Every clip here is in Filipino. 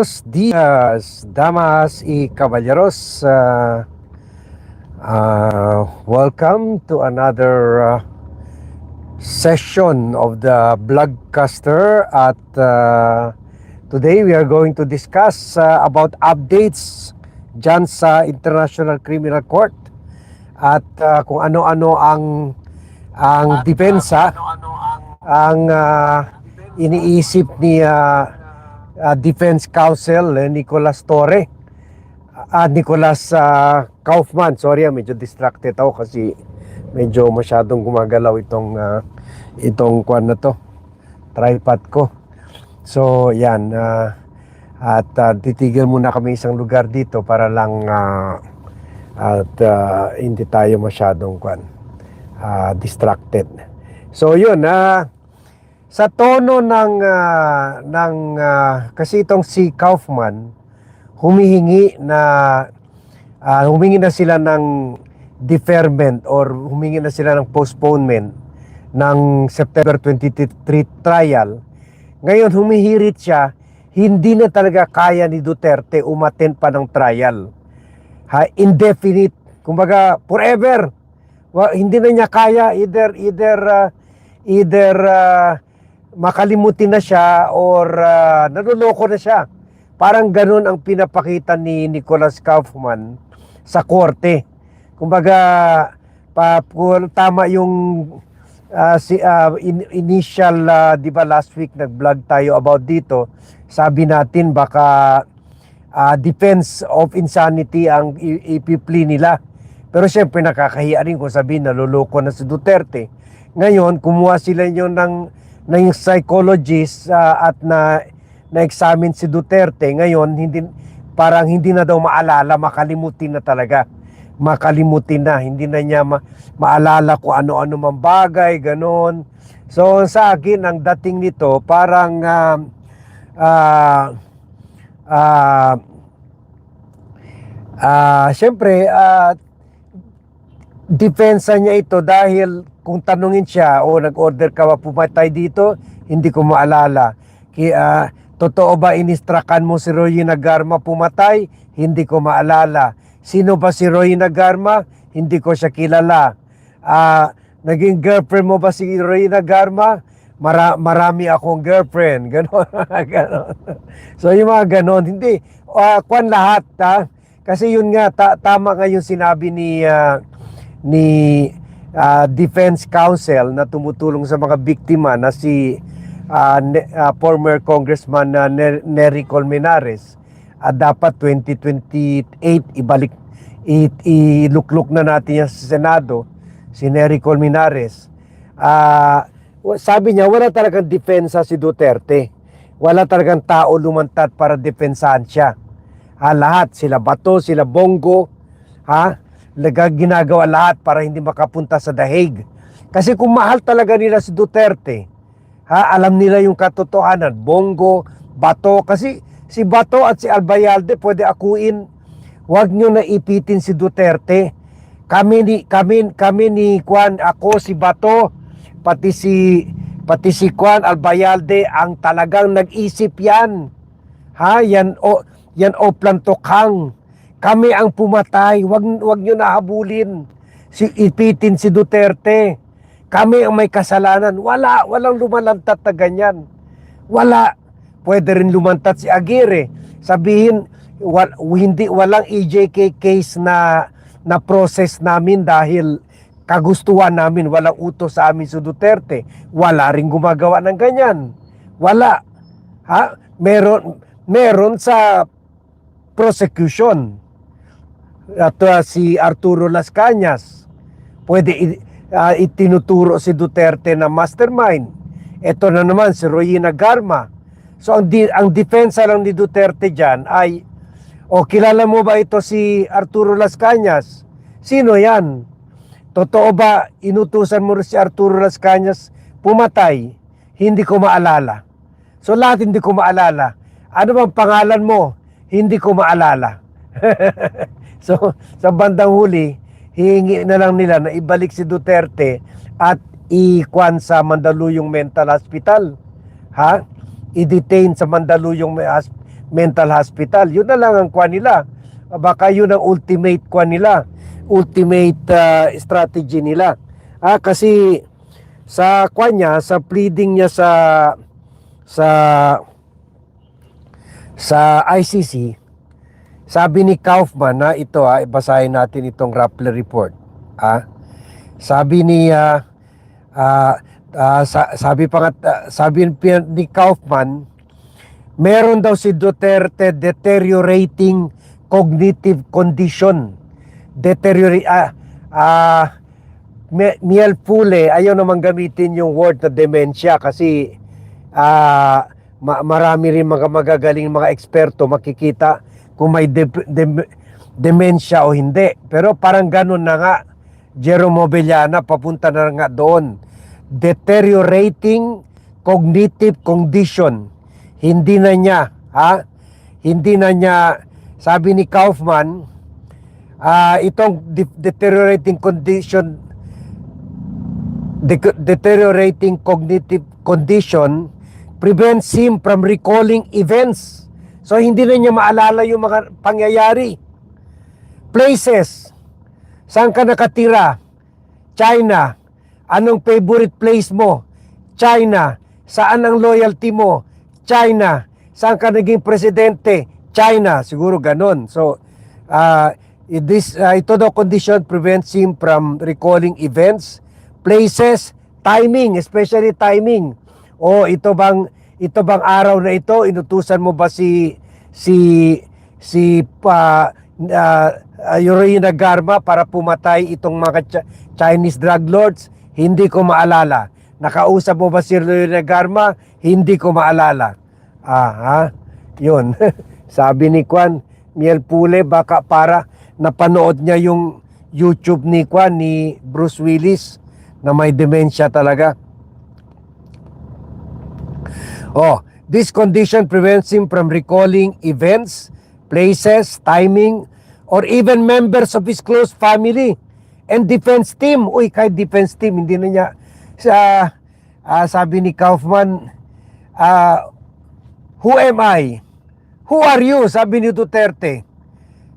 Buenos días, damas y caballeros. Uh, uh, welcome to another uh, session of the Blogcaster. At uh, today we are going to discuss uh, about updates dyan sa International Criminal Court at uh, kung ano-ano ang ang depensa ang uh, iniisip ni uh, uh, Defense Counsel eh, Nicolas Torre at Nicolas uh, Kaufman. Sorry, medyo distracted ako kasi medyo masyadong gumagalaw itong uh, itong kwan na to tripod ko. So, yan uh, at uh, titigil muna kami isang lugar dito para lang uh, at uh, hindi tayo masyadong kwan uh, distracted. So, yun ah sa tono ng ah, ng ah, kasi itong si Kaufman humihingi na ah, humingi na sila ng deferment or humingi na sila ng postponement ng September 23 trial. Ngayon humihirit siya, hindi na talaga kaya ni Duterte umaten pa ng trial. Ha, indefinite, kumbaga forever. Wa, hindi na niya kaya either either ah, either ah, makalimutin na siya or uh, naluloko na siya. Parang ganun ang pinapakita ni Nicholas Kaufman sa korte. Kumbaga, pa, tama yung uh, si, uh, in- initial, uh, di ba last week nag-vlog tayo about dito, sabi natin baka uh, defense of insanity ang ipipli nila. Pero syempre nakakahiya rin kung sabihin naluloko na si Duterte. Ngayon, kumuha sila yun ng yung psychologist ah, at na na-examine si Duterte ngayon hindi parang hindi na daw maalala makalimutin na talaga. Makalimutin na hindi na niya ma- maalala kung ano-ano mang bagay ganon. So sa akin ang dating nito parang ah ah ah ah, syempre ah depensa niya ito dahil kung tanungin siya o nag-order ka ba pumatay dito, hindi ko maalala. Kaya, totoo ba inistrakan mo si Roy Nagarma pumatay? Hindi ko maalala. Sino ba si Roy Nagarma? Hindi ko siya kilala. Ah, naging girlfriend mo ba si Roy Nagarma? Mara, marami akong girlfriend. Ganon. ganon. So yung mga ganon, hindi. Uh, kwan lahat. Ha? Kasi yun nga, ta- tama nga yung sinabi ni ah, ni ah, Defense Counsel na tumutulong sa mga biktima na si ah, ne- ah, former Congressman Ner- Nery Colmenares. At dapat 2028 ibalik i- ilukluk na natin yan sa Senado si Nery Colmenares. Wa- sabi niya wala talagang depensa si Duterte. Wala talagang tao lumantat para depensahan siya. Ha, lahat sila Bato, sila Bongo ha ginagawa lahat para hindi makapunta sa dahig. Kasi kung mahal talaga nila si Duterte, ha, alam nila yung katotohanan, Bongo, Bato, kasi si Bato at si Albayalde pwede akuin, wag nyo na ipitin si Duterte. Kami ni kami kami ni Juan, ako si Bato, pati si pati si Juan Albayalde ang talagang nag-isip yan. Ha, yan o yan o plantokang. Kami ang pumatay, wag wag niyo nahabulin. Si ipitin si Duterte. Kami ang may kasalanan. Wala, walang lumalantat na ganyan. Wala. Pwede rin lumantat si Aguirre. Sabihin, wal, hindi, walang EJK case na, na process namin dahil kagustuhan namin, walang utos sa amin si Duterte. Wala rin gumagawa ng ganyan. Wala. Ha? Meron, meron sa prosecution at uh, si Arturo Las Cañas. Pwede uh, itinuturo si Duterte na mastermind. Ito na naman si Royina Garma. So ang, di, ang depensa lang ni Duterte dyan ay o kilala mo ba ito si Arturo Las Cañas? Sino yan? Totoo ba inutusan mo si Arturo Las Cañas pumatay? Hindi ko maalala. So lahat hindi ko maalala. Ano bang pangalan mo? Hindi ko maalala So, sa bandang huli, hihingi na lang nila na ibalik si Duterte at ikwan sa Mandaluyong Mental Hospital. Ha? I-detain sa Mandaluyong mental hospital. Yun na lang ang kwan nila. Baka yun ang ultimate kwan nila. Ultimate ah, strategy nila. Ah, kasi sa kwan niya, sa pleading niya sa sa sa ICC, sabi ni Kaufman na ito ha, ibasahin natin itong Rappler report. Ah, sabi ni ah, ah, ah, sa- sabi pa nga, ah, sabi ni- Kaufman, meron daw si Duterte deteriorating cognitive condition. Deteriorate ah ah Mi- Miel Pule, ayaw naman gamitin yung word na dementia kasi ah ma- marami rin mga magagaling mga eksperto makikita kung may de- de- dementia o hindi. Pero parang ganun na nga, Jerome Mobiliana, papunta na nga doon. Deteriorating cognitive condition. Hindi na niya, ha? Hindi na niya, sabi ni Kaufman, ah itong de- deteriorating condition de- deteriorating cognitive condition prevents him from recalling events. So hindi na niya maalala yung mga pangyayari. Places. Saan ka nakatira? China. Anong favorite place mo? China. Saan ang loyalty mo? China. Saan ka naging presidente? China. Siguro ganon. So, uh, this, uh, ito daw condition prevents him from recalling events, places, timing, especially timing. O ito bang ito bang araw na ito inutusan mo ba si si si pa uh, Yorina Garma para pumatay itong mga Ch- Chinese drug lords? Hindi ko maalala. Nakausap mo ba si Yorina Garma? Hindi ko maalala. Ah, ha? Yun. Sabi ni Kwan, Miel Pule, baka para napanood niya yung YouTube ni Kwan, ni Bruce Willis, na may dementia talaga. Oh, this condition prevents him from recalling events, places, timing, or even members of his close family and defense team. Uy, kahit defense team, hindi na niya, sa, ah, sabi ni Kaufman, ah, who am I? Who are you? Sabi ni Duterte.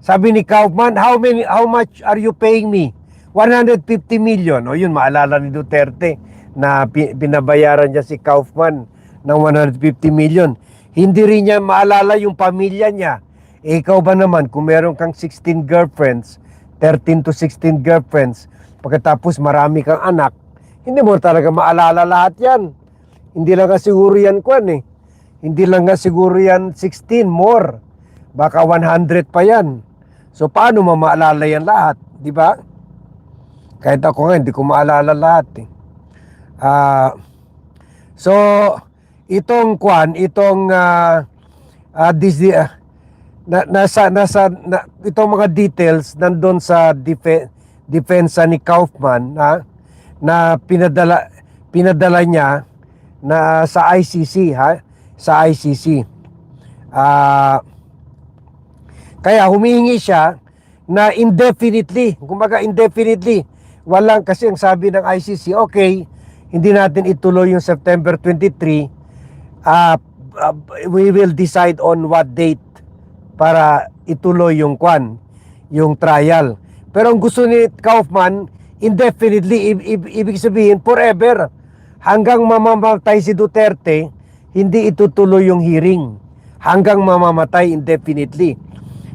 Sabi ni Kaufman, how many how much are you paying me? 150 million. O yun, maalala ni Duterte na pi- binabayaran niya si Kaufman ng 150 million. Hindi rin niya maalala yung pamilya niya. Eh, ikaw ba naman, kung meron kang 16 girlfriends, 13 to 16 girlfriends, pagkatapos marami kang anak, hindi mo talaga maalala lahat yan. Hindi lang nga siguro yan kwan eh. Hindi lang nga siguro yan 16 more. Baka 100 pa yan. So paano mo maalala yan lahat? Di ba? Kahit ako nga, hindi ko maalala lahat eh. Ah, so, itong kwan, itong ah, ah, dis- ah, na, nasa, nasa, na, itong mga details nandun sa defe, depensa ni Kaufman ha, na pinadala, pinadala niya na sa ICC ha, sa ICC. Ah, kaya humihingi siya na indefinitely, kumbaga indefinitely, walang kasi ang sabi ng ICC, okay, hindi natin ituloy yung September 23, uh, we will decide on what date para ituloy yung kwan, yung trial. Pero ang gusto ni Kaufman, indefinitely, i- i- ibig sabihin forever. Hanggang mamamatay si Duterte, hindi itutuloy yung hearing. Hanggang mamamatay indefinitely.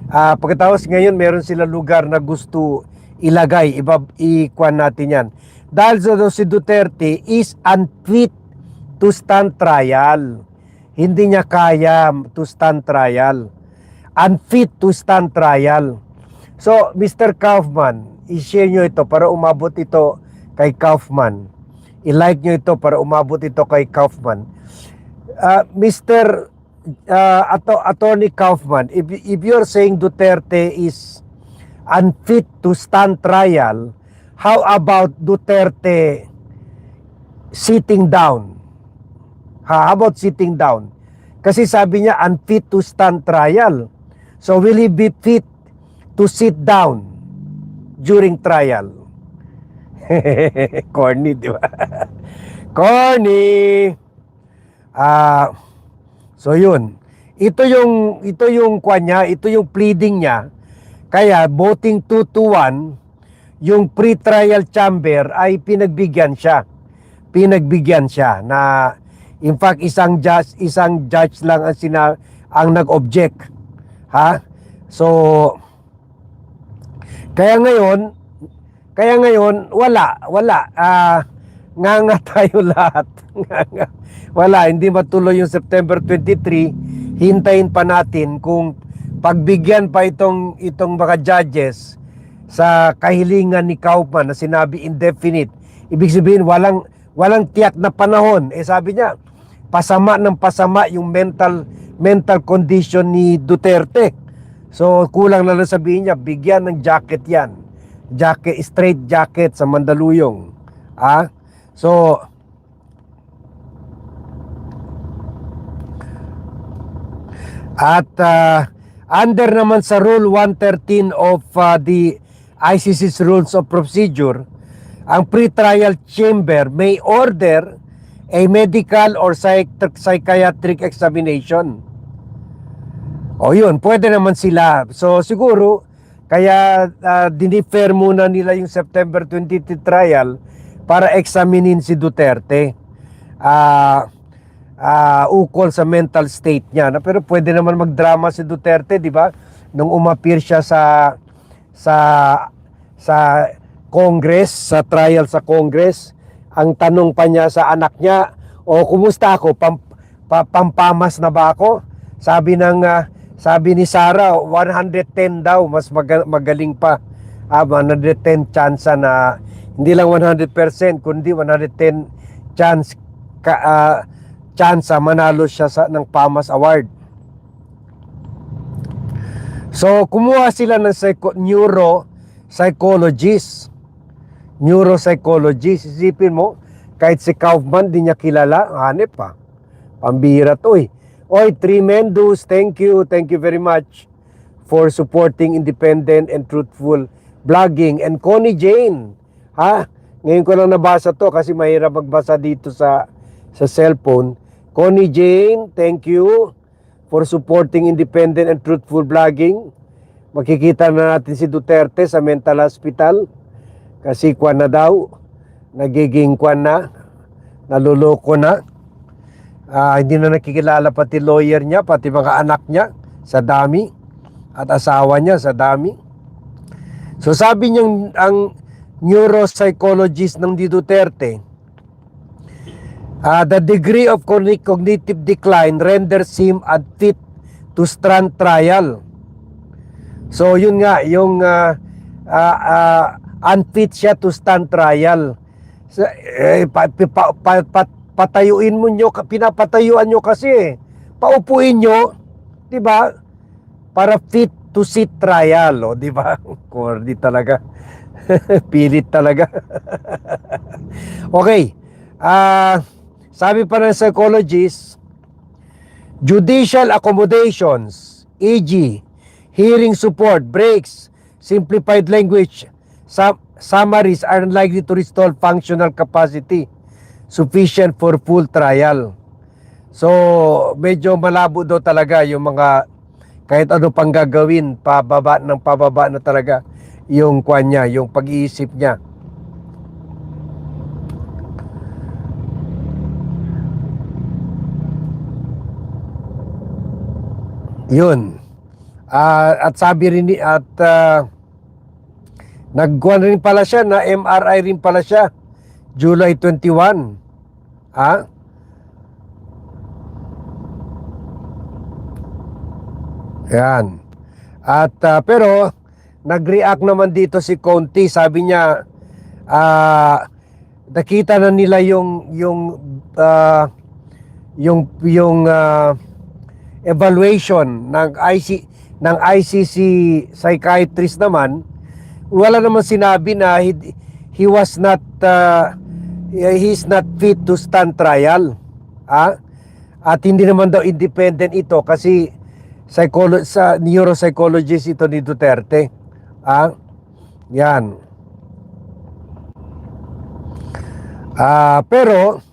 Ah, pagkatapos ngayon, meron sila lugar na gusto ilagay, iba, ikwan natin yan. Dahil si Duterte is unfit to stand trial. Hindi niya kaya to stand trial. Unfit to stand trial. So, Mr. Kaufman, i-share nyo ito para umabot ito kay Kaufman. I-like nyo ito para umabot ito kay Kaufman. Uh, Mr. Uh, Ato, Attorney Kaufman, if, if you're saying Duterte is unfit to stand trial, how about Duterte sitting down? How about sitting down? Kasi sabi niya unfit to stand trial. So will he be fit to sit down during trial? Corny, di ba? Corny! Ah, so yun. ito yung ito yung kwa niya, ito yung pleading niya. Kaya voting 2 to 1, yung pre-trial chamber ay pinagbigyan siya. Pinagbigyan siya na in fact isang judge isang judge lang ang sina, ang nag-object. Ha? So kaya ngayon kaya ngayon wala wala ah nga nga tayo lahat. Wala hindi matuloy yung September 23 hintayin pa natin kung pagbigyan pa itong itong mga judges sa kahilingan ni Kaufman na sinabi indefinite ibig sabihin walang walang tiyak na panahon eh sabi niya pasama ng pasama yung mental mental condition ni Duterte. So kulang na lang sabihin niya bigyan ng jacket yan. Jacket straight jacket sa Mandaluyong. Ah so At uh, under naman sa Rule 113 of uh, the ICC's Rules of Procedure, ang pre-trial chamber may order a medical or psych- psychiatric examination. O yun, pwede naman sila. So siguro, kaya uh, dinifer muna nila yung September 23 trial para examinin si Duterte. Ah ah, ukol sa mental state niya. Na, pero pwede naman magdrama si Duterte, di ba? Nung umapir siya sa sa sa Congress, sa trial sa Congress, ang tanong pa niya sa anak niya, o kumusta ako? Pam, pa, pampamas na ba ako? Sabi ng ah, sabi ni Sarah, 110 daw, mas maga- magaling pa. Ah, 110 chance na hindi lang 100% kundi 110 chance ka, ah, chance manalo siya sa ng PAMAS Award. So, kumuha sila ng psycho, neuro psychologist. Neuropsychologist. Isipin mo, kahit si Kaufman, di niya kilala. Hanep pa. Pambira to eh. Oy, tremendous. Thank you. Thank you very much for supporting independent and truthful blogging. And Connie Jane. Ha? Ngayon ko lang nabasa to kasi mahirap magbasa dito sa sa cellphone. Connie Jane, thank you for supporting independent and truthful blogging. Makikita na natin si Duterte sa mental hospital kasi kwan na daw, nagiging kwan na, naluloko na. Ah, hindi na nakikilala pati lawyer niya, pati mga anak niya sa dami at asawa niya sa dami. So sabi niyang ang neuropsychologist ng di Duterte, Ah, the degree of cogni- cognitive decline renders him unfit to stand trial. So yun nga, yung ah, ah, ah, unfit siya to stand trial. Sa, eh, pa, pa, pa, pa- patayuin mo nyo, pinapatayuan nyo kasi eh. Paupuin nyo, di ba? Para fit to sit trial, o, di ba? Cordy talaga. Pilit talaga. okay. Ah, sabi pa ng psychologist, judicial accommodations, e.g., hearing support, breaks, simplified language, sum- summaries are unlikely to restore functional capacity sufficient for full trial. So, medyo malabo daw talaga yung mga kahit ano pang gagawin, pababa ng pababa na talaga yung kwan niya, yung pag-iisip niya. Yun. Ah, at sabi rin at uh, nagkuhan rin pala siya na MRI rin pala siya July 21. Ha? Yan. At ah, pero nag-react naman dito si Conti, sabi niya ah nakita na nila yung yung ah, yung yung ah, evaluation ng IC ng ICC psychiatrist naman wala naman sinabi na he, he was not uh, he's not fit to stand trial ah at hindi naman daw independent ito kasi psycholo- sa neuropsychologist ito ni Duterte ah yan. Ah pero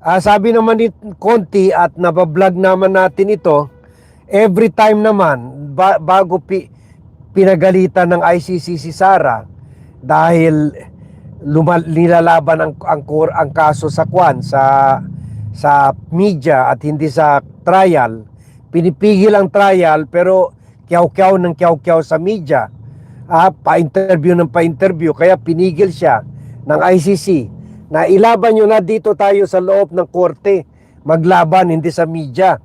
Ah, sabi naman ni Conti at nabablog naman natin ito, every time naman ba- bago pi- pinagalitan ng ICC si Sara dahil lumal- nilalaban ang ang, ang kaso sa kwan sa sa media at hindi sa trial. Pinipigil ang trial pero kyaw-kyaw ng kyaw-kyaw sa media. Ah, pa-interview ng pa-interview kaya pinigil siya ng ICC na ilaban nyo na dito tayo sa loob ng korte maglaban hindi sa media.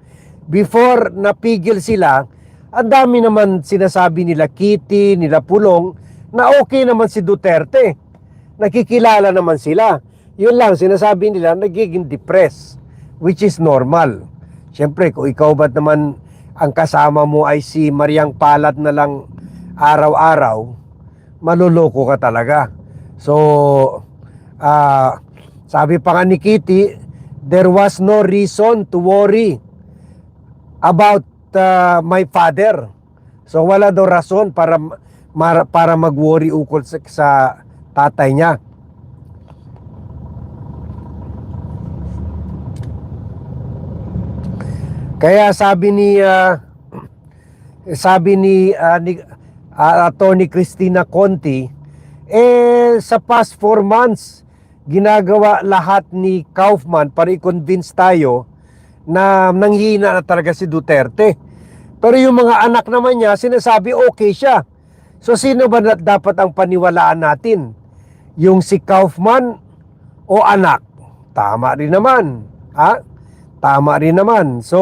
Before napigil sila ang dami naman sinasabi nila Kitty, nila Pulong na okay naman si Duterte. Nakikilala naman sila. Yun lang sinasabi nila nagiging depressed which is normal. Siyempre, kung ikaw ba't naman ang kasama mo ay si Mariang Palat na lang araw-araw, maluloko ka talaga. So, ah, sabi pa nga ni Kitty, there was no reason to worry about ah, my father. So, wala daw rason para para mag-worry ukol sa, sa tatay niya. Kaya sabi ni ah, sabi ni, ah, ni ah, Attorney Christina Conti eh sa past four months ginagawa lahat ni Kaufman para i-convince tayo na nanghina na talaga si Duterte. Pero yung mga anak naman niya sinasabi okay siya. So sino ba dapat ang paniwalaan natin? Yung si Kaufman o anak? Tama rin naman. Ha? Tama rin naman. So,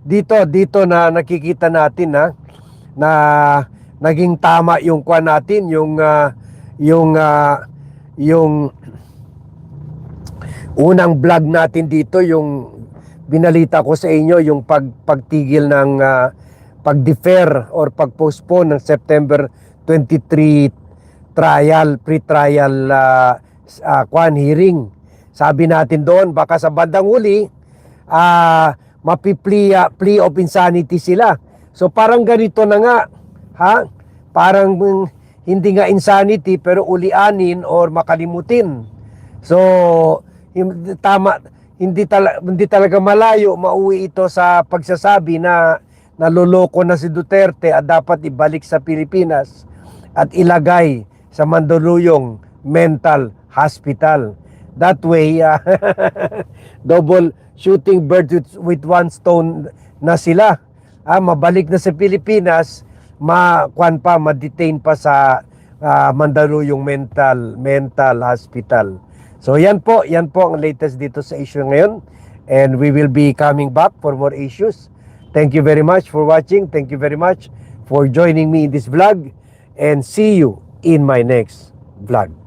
dito, dito na nakikita natin ha, na naging tama yung kwa natin, yung, ah, yung, ah, yung unang vlog natin dito, yung binalita ko sa inyo, yung pag, pagtigil ng ah, pag-defer or pag-postpone ng September 23 trial, pre-trial uh, kwan hearing. Sabi natin doon, baka sa bandang huli, ah mapi-plea plea of insanity sila. So parang ganito na nga, ha? Parang mm, hindi nga insanity pero ulianin or makalimutin. So tama hindi tala, hindi talaga malayo mauwi ito sa pagsasabi na naloloko na si Duterte at dapat ibalik sa Pilipinas at ilagay sa Mandaluyong Mental Hospital. That way, ah, double shooting birds with, with one stone na sila. Ah, mabalik na sa Pilipinas, ma kwan pa, ma-detain pa sa ah, Mandaluyong Mental Mental Hospital. So yan po, yan po ang latest dito sa issue ngayon. And we will be coming back for more issues. Thank you very much for watching. Thank you very much for joining me in this vlog. And see you in my next vlog.